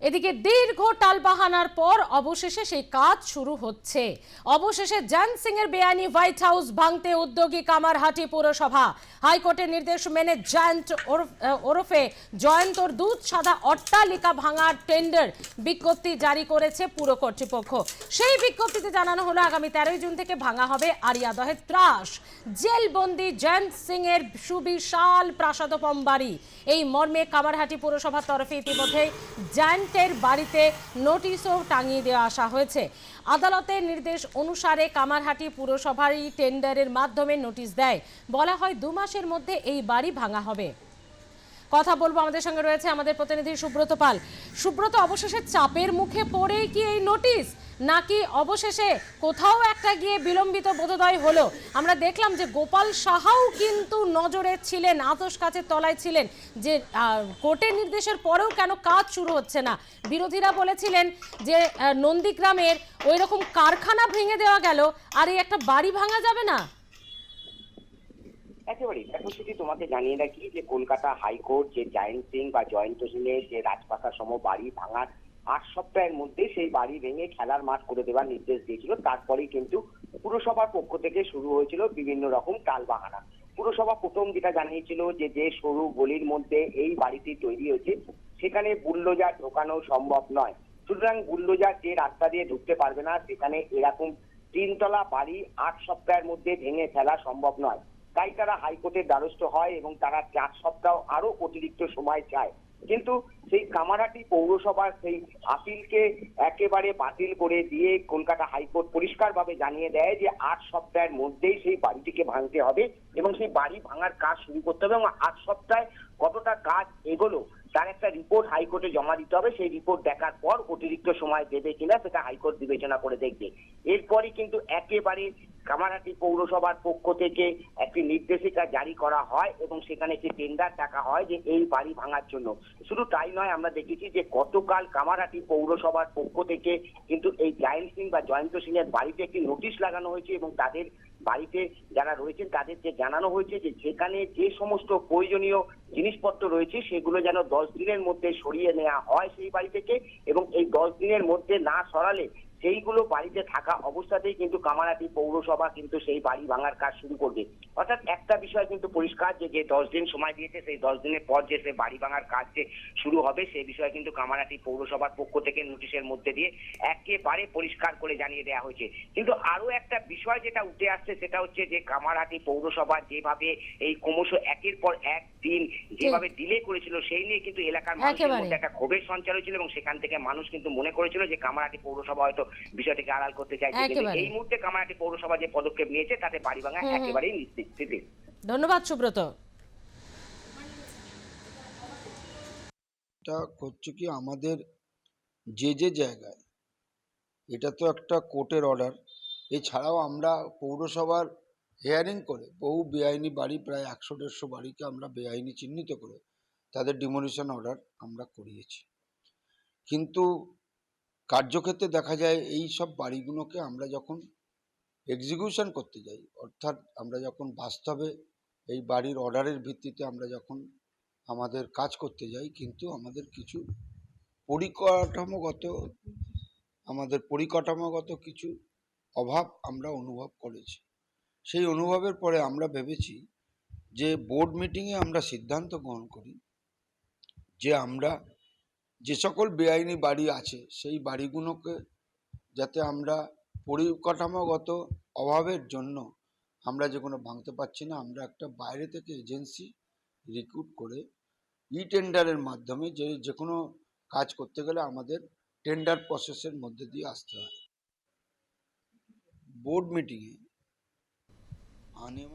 এদিকে দীর্ঘ টালবাহানার পর অবশেষে সেই কাজ শুরু হচ্ছে। অবশেষে জ্যান সিং এর বেআইনি হোয়াইট হাউস ভাঙতে উদ্যোগী কামারহাটি পৌরসভা। হাইকোর্টের নির্দেশ মেনে জয়ন্ত ওরফ- জয়ন্তর দুধ সাদা অট্টালিকা ভাঙার টেন্ডার বিজ্ঞপ্তি জারি করেছে পুর কর্তৃপক্ষ। সেই বিজ্ঞপ্তিতে জানানো হলো, আগামী তেরোই জুন থেকে ভাঙা হবে আরিয়াদহের ত্রাস। জেলবন্দি জয়ন্ত সিং এর সুবিশাল প্রাসাদপম বাড়ি এই মর্মে কামারহাটি পুরসভার তরফে ইতিমধ্যে জায়ান্টের বাড়িতে নোটিশও টাঙিয়ে দেওয়া আসা হয়েছে। আদালতের নির্দেশ অনুসারে কামারহাটি পুরসভারই টেন্ডারের মাধ্যমে নোটিশ দেয়। বলা হয় দু মাসের মধ্যে এই বাড়ি ভাঙা হবে। কথা বলব আমাদের সঙ্গে রয়েছে আমাদের প্রতিনিধি সুব্রত পাল। সুব্রত, অবশেষে চাপের মুখে পড়েই কি এই নোটিশ? নাকি অবশেষে কোথাও একটা গিয়ে বিলম্বিত বোধোদয় হলো? আমরা দেখলাম যে গোপাল সাহাও কিন্তু নজরে ছিলেন আতস কাছের তলায় ছিলেন, যে কোর্টের নির্দেশের পরেও কেন কাজ শুরু হচ্ছে না? বিরোধীরা বলেছিলেন যে নন্দীগ্রামের ওই রকম কারখানা ভেঙে দেওয়া গেল, আর এই একটা বাড়ি ভাঙা যাবে না? একেবারেই। দেখো সেটি তোমাকে জানিয়ে রাখি যে কলকাতা হাইকোর্ট যে জয়ন্ত সিং বা জয়ন্ত সিং এর যে রাজপাকা সম বাড়ি ভাঙার আট সপ্তাহের মধ্যে সেই বাড়ি ভেঙে খেলার মাঠ করে দেওয়ার নির্দেশ দিয়েছিল। তারপরেই কিন্তু পুরসভার পক্ষ থেকে শুরু হয়েছিল বিভিন্ন রকম টালবাহানা। পুরসভা প্রথম যেটা জানিয়েছিল যে যে সরু গলির মধ্যে এই বাড়িটি তৈরি হয়েছে, সেখানে বুল্ডোজার ঢোকানো সম্ভব নয়। সুতরাং বুল্ডোজার যে রাস্তা দিয়ে ঢুকতে পারবে না, সেখানে এরকম তিনতলা বাড়ি আট সপ্তাহের মধ্যে ভেঙে ফেলা সম্ভব নয়। তাই তারা হাইকোর্টের দ্বারস্থ হয় এবং তারা চার সপ্তাহ আরও অতিরিক্ত সময় চায়। কিন্তু সেই কামারহাটি পৌরসভার সেই আপিলকে একেবারে বাতিল করে দিয়ে কলকাতা হাইকোর্ট পরিষ্কারভাবে জানিয়ে দেয় যে আট সপ্তাহের মধ্যেই সেই বাড়িটিকে ভাঙতে হবে এবং সেই বাড়ি ভাঙার কাজ শুরু করতে হবে এবং আট সপ্তাহে কতটা কাজ এগোলো তার একটা রিপোর্ট হাইকোর্টে জমা দিতে হবে। সেই রিপোর্ট দেখার পর অতিরিক্ত সময় দেবে কিনা সেটা হাইকোর্ট বিবেচনা করে দেখবে। এরপরই কিন্তু একেবারে কামারহাটি পৌরসভার পক্ষ থেকে একটি নির্দেশিকা জারি করা হয় এবং সেখানে একটি টেন্ডার ডাকা হয় যে এই বাড়ি ভাঙার জন্য। শুধু তাই নয়, আমরা দেখেছি যে গতকাল কামারহাটি পৌরসভার পক্ষ থেকে কিন্তু এই জায়েন্ট সিং বা জয়ন্ত সিং এর বাড়িতে একটি নোটিশ লাগানো হয়েছে এবং তাদের বাড়িতে যারা রয়েছেন তাদেরকে জানানো হয়েছে যে যেখানে যে সমস্ত প্রয়োজনীয় জিনিসপত্র রয়েছে সেগুলো যেন দশ দিনের মধ্যে সরিয়ে নেওয়া হয় সেই বাড়ি থেকে এবং এই দশ দিনের মধ্যে না সরালে সেইগুলো বাড়িতে থাকা অবস্থাতেই কিন্তু কামারাটি পৌরসভা কিন্তু সেই বাড়ি ভাঙার কাজ শুরু করবে। অর্থাৎ একটা বিষয় কিন্তু পরিষ্কার যে যে দশ দিন সময় দিয়েছে সেই দশ দিনের পর যে সে বাড়ি ভাঙার কাজ যে শুরু হবে সেই বিষয়ে কিন্তু কামারাটি পৌরসভার পক্ষ থেকে নোটিশের মধ্যে দিয়ে একেবারে পরিষ্কার করে জানিয়ে দেওয়া হয়েছে। কিন্তু আরও একটা বিষয় যেটা উঠে আসছে সেটা হচ্ছে যে কামারহাটি পৌরসভা যেভাবে এই ক্রমশ একের পর এক দিন যেভাবে ডিলে করেছিল সেই নিয়ে কিন্তু এলাকার মানুষের মধ্যে একটা ক্ষোভের সঞ্চার হয়েছিল এবং সেখান থেকে মানুষ কিন্তু মনে করেছিল যে কামারহাটি পৌরসভা হয়তো বিষয়টিকে আড়াল করতে চাইছে এই মুহূর্তে কামারহাটি পৌরসভা যে পদক্ষেপ নিয়েছে তাতে বাড়ি ভাঙা হুম হুম। একেবারেই নিশ্চিত ধন্যবাদ সুব্রত। এটা হচ্ছে কি আমাদের যে যে জায়গায় এটা তো একটা কোর্টের অর্ডার। এছাড়াও আমরা পৌরসভার হেয়ারিং করে বহু বেআইনি বাড়ি প্রায় একশো দেড়শো বাড়িকে আমরা বেআইনি চিহ্নিত করে তাদের ডিমোলিশন অর্ডার আমরা করিয়েছি। কিন্তু কার্যক্ষেত্রে দেখা যায় এই সব বাড়িগুলোকে আমরা যখন এক্সিকিউশন করতে যাই, অর্থাৎ আমরা যখন বাস্তবে এই বাড়ির অর্ডারের ভিত্তিতে আমরা যখন আমাদের কাজ করতে যাই, কিন্তু আমাদের কিছু পরিকাঠামোগত, আমাদের পরিকাঠামোগত কিছু অভাব আমরা অনুভব করেছি। সেই অনুভবের পরে আমরা ভেবেছি যে বোর্ড মিটিংয়ে আমরা সিদ্ধান্ত গ্রহণ করি যে আমরা যে সকল বেআইনি বাড়ি আছে, সেই বাড়িগুলোকে যাতে আমরা পরিকাঠামোগত অভাবের জন্য আমরা যে কোনো ভাঙতে পারছি না, আমরা একটা বাইরে থেকে এজেন্সি রিক্রুট করে ই টেন্ডারের মাধ্যমে যে যে কোনো কাজ করতে গেলে আমাদের টেন্ডার প্রসেসের মধ্যে দিয়ে আসতে হয়। বোর্ড মিটিংয়ে আনিয়ম